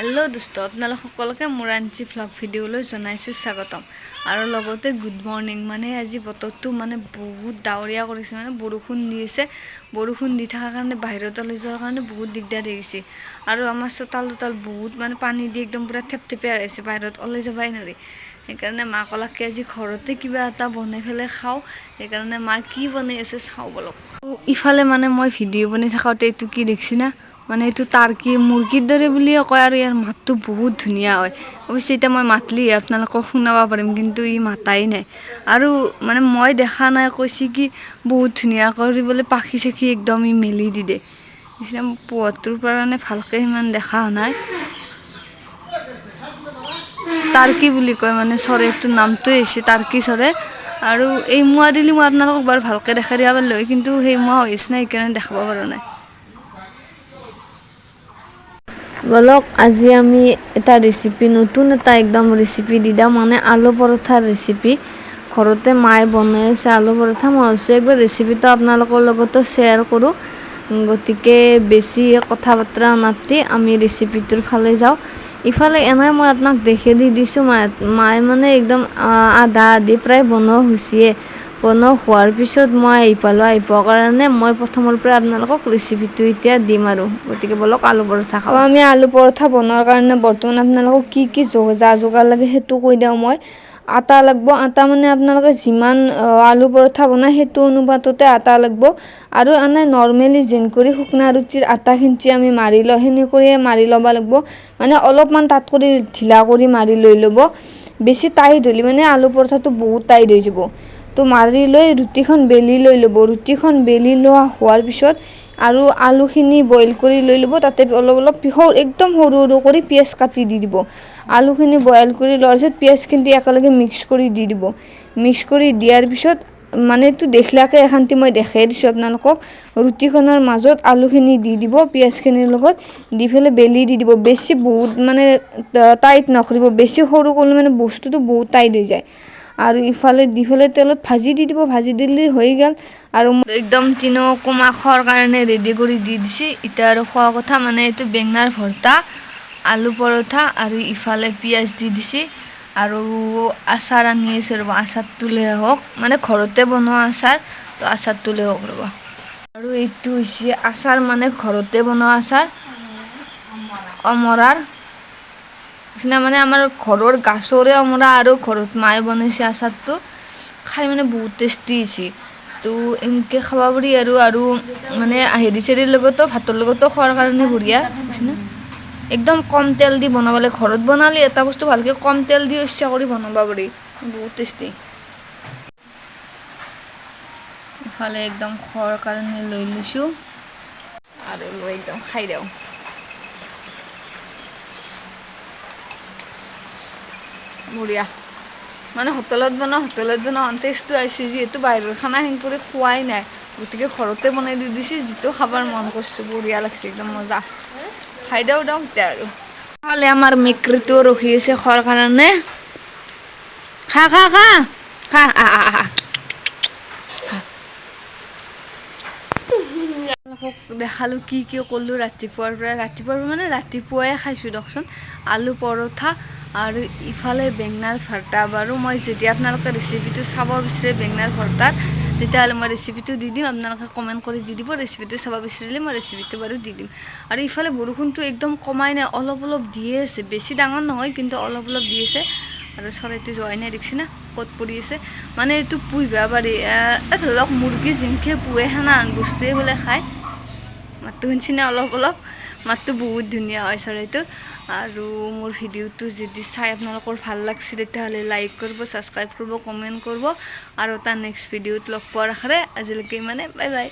Hello' দোস্ত আপোনালোক সকলোকে মোৰ আঞ্চি ভ্লগ ভিডিঅ'লৈ জনাইছোঁ স্বাগতম। আৰু লগতে গুড মৰ্ণিং মানে আজি বতৰটো মানে বহুত ডাৱৰীয়া কৰিছে মানে বৰষুণ দি আছে। বৰষুণ দি থকাৰ কাৰণে বাহিৰত ওলাই যোৱাৰ কাৰণে বহুত দিগদাৰ হৈ গৈছে। আৰু আমাৰ চোতাল তোতাল বহুত মানে পানী দি একদম পূৰা থেপথেপীয়া হৈ আছে, বাহিৰত ওলাই যাবই নোৱাৰি। সেইকাৰণে মাক ক'লাকে আজি ঘৰতে কিবা এটা বনাই পেলাই খাওঁ। সেইকাৰণে মা কি বনাই আছে চাওঁ বলক। ইফালে মানে মই ভিডিঅ' বনাই থাকোঁতে এইটো কি দেখিছি না? মানে এইটো টাৰ্কি মুৰ্গীৰ দৰে বুলিয়ে কয় আৰু ইয়াৰ মাতটো বহুত ধুনীয়া হয়। অৱশ্যে এতিয়া মই মাতলিহে আপোনালোকক শুনাব পাৰিম কিন্তু ই মাতাই নাই। আৰু মানে মই দেখা নাই কৈছে কি বহুত ধুনীয়া কৰিবলৈ পাখি চাখি একদম ই মেলি দি দিয়ে নিচিনা পোহৰটোৰ কাৰণে ভালকৈ সিমান দেখা নাই। টাৰ্কি বুলি কয় মানে চৰাইটোৰ নামটোৱে হৈছে টাৰ্কি চৰাই আৰু এই মোৱা দিলে মই আপোনালোকক বাৰু ভালকৈ দেখাই দিব পাৰিলোঁ হয়, কিন্তু সেই মোৱা হৈছে নাই সেইকাৰণে দেখাব পৰা নাই। বলক, আজি আমি এটা ৰেচিপি নতুন এটা একদম ৰেচিপি দি দিওঁ মানে আলু পৰঠাৰ ৰেচিপি ঘৰতে মায়ে বনাই আছে আলু পৰঠা। মই ভাবিছোঁ একবাৰ ৰেচিপিটো আপোনালোকৰ লগতো শ্বেয়াৰ কৰোঁ। গতিকে বেছি কথা বতৰা নাপাতি, আমি ৰেচিপিটোৰ ফালে যাওঁ। ইফালে এনে মই আপোনাক দেখি দি দিছোঁ মায়ে মায়ে মানে একদম আধা আধি প্ৰায় বনোৱা হৈছেয়ে। বনোৱা হোৱাৰ পিছত মই আহি পালোঁ। আহি কাৰণে মই প্ৰথমৰ পৰা আপোনালোকক ৰেচিপিটো এতিয়া দিম আৰু। গতিকে বলক আলু পৰঠা খাওঁ। আমি আলু পৰঠা বনোৱাৰ কাৰণে বৰ্তমান আপোনালোকক কি কি যা যোগাৰ লাগে সেইটো কৈ দিওঁ মই। আটা লাগব। আটা মানে আপোনালোকে যিমান আলু পৰঠা বনায় সেইটো অনুপাততে আটা লাগব। আৰু এনে নৰ্মেলি যেন কৰি শুকনা ৰুটিৰ আটা খিনচি আমি মাৰি লওঁ সেনেকৈয়ে মাৰি ল'ব লাগিব। মানে অলপমান তাত কৰি ঢিলা কৰি মাৰি লৈ ল'ব। বেছি টাইট হ'লে মানে আলু পৰঠাটো বহুত টাইট হৈ যাব। তো মাৰি লৈ ৰুটিখন বেলি লৈ ল'ব। ৰুটিখন বেলি লোৱা হোৱাৰ পিছত আৰু আলুখিনি বইল কৰি লৈ ল'ব। তাতে অলপ অলপ সৰু একদম সৰু সৰু কৰি পিঁয়াজ কাটি দি দিব। আলুখিনি বইল কৰি লোৱাৰ পিছত পিঁয়াজখিনি একেলগে মিক্স কৰি দি দিব। মিক্স কৰি দিয়াৰ পিছত মানে এইটো দেখলাকে এখান্তি মই দেখাই দিছোঁ আপোনালোকক। ৰুটিখনৰ মাজত আলুখিনি দি দিব, পিঁয়াজখিনিৰ লগত দি পেলাই বেলি দি দিব। বেছি বহুত মানে টাইট নকৰিব। বেছি সৰু কৰিলে মানে বস্তুটো বহুত টাইট হৈ যায়। আৰু ইফালে পেলাই তেলত ভাজি দি দিব, ভাজি দিলে হৈ গ'ল। আৰু একদম তিনো কোমাখৰ কাৰণে ৰেডি কৰি দি দিছে। এতিয়া আৰু খোৱা কথা মানে এইটো বেঙেনাৰ ভৰ্তা, আলু পৰঠা আৰু ইফালে পিঁয়াজ দি দিছে। আৰু আচাৰ আনি আছে ৰ'ব আচাৰটো লৈ আহক। মানে ঘৰতে বনোৱা আচাৰ, তো আচাৰটো লৈ আহক ৰ'ব। আৰু এইটো হৈছে আচাৰ মানে ঘৰতে বনোৱা আচাৰ। অমৰাৰ। নিচিনা মানে আমাৰ ঘৰৰ গাছৰে অমৰা আৰু ঘৰত মায়ে বনাইছে আচাৰটো। খাই মানে বহুত টেষ্টি হৈছে। তো এনেকৈ খাব পাৰি আৰু আৰু মানে হেৰি চেৰিৰ লগতো, ভাতৰ লগতো খোৱাৰ কাৰণে বঢ়িয়া নিচিনা একদম কম তেল দি বনাব লাগে ঘৰত বনালে এটা বস্তু ভালকৈ কম তেল দি ইচ্ছা কৰি বনাব পাৰি। বহুত টেষ্টি ইফালে একদম খোৱাৰ কাৰণে লৈ লৈছোঁ। আৰু একদম খাই দিওঁ। বঢ়িয়া। মানে হোটেলত বনাওঁ হোটেলত বনাওঁ টেষ্টটো আহিছে যিহেতু বাহিৰৰ খানা কৰি খোৱাই নাই। গতিকে ঘৰতে বনাই দি দিছে, যিটো খাবৰ মন কৰিছোঁ, বঢ়িয়া লাগছে, একদম মজা। খাই দিওঁ দিওঁ এতিয়া আৰু। খালে আমাৰ মেকৰিটোও ৰখি আছে খোৱাৰ কাৰণে। খা খা খা। খা আহ আ। আপোনালোকক দেখালোঁ কি কি ক'লোঁ ৰাতিপুৱাৰ পৰা। ৰাতিপুৱাৰ মানে ৰাতিপুৱাই খাইছোঁ দিয়কচোন। আলু পৰঠা আৰু ইফালে বেঙেনাৰ ভৰ্তা। বাৰু মই যেতিয়া আপোনালোকে ৰেচিপিটো চাব বিচাৰে বেঙেনাৰ ভৰ্তাৰ, তেতিয়াহ'লে মই ৰেচিপিটো দি দিম। আপোনালোকে কমেণ্ট কৰি দি দিব ৰেচিপিটো চাব বিচাৰিলে মই ৰেচিপিটো বাৰু দি দিম। আৰু ইফালে বৰষুণটো একদম কমাই নাই, অলপ অলপ দিয়ে আছে। বেছি ডাঙৰ নহয়, কিন্তু অলপ অলপ দি আছে। আৰু চৰাইটো যোৱাই নাই, দেখিছে না? ক'ত পৰি আছে। মানে এইটো পুহিব পাৰি। এই ধৰক মুৰ্গী জিনকে পোহে সেনা বস্তুৱে বোলে খায়। মাতটো শুনিছে নে অলপ অলপ? মাতটো বহুত ধুনীয়া হয় চৰাইটো আৰু মোৰ ভিডিঅ'টো যদি চাই আপোনালোকৰ ভালো লাগছে, তেতিয়াহ'লে লাইক কৰিব ছাবস্ক্ৰাইব কৰিব কমেণ্ট কৰিব। আৰু তাৰ নেক্সট ভিডিঅ'ত লগ পোৱাৰ আশাৰে আজিলৈকে মানে বাই বাই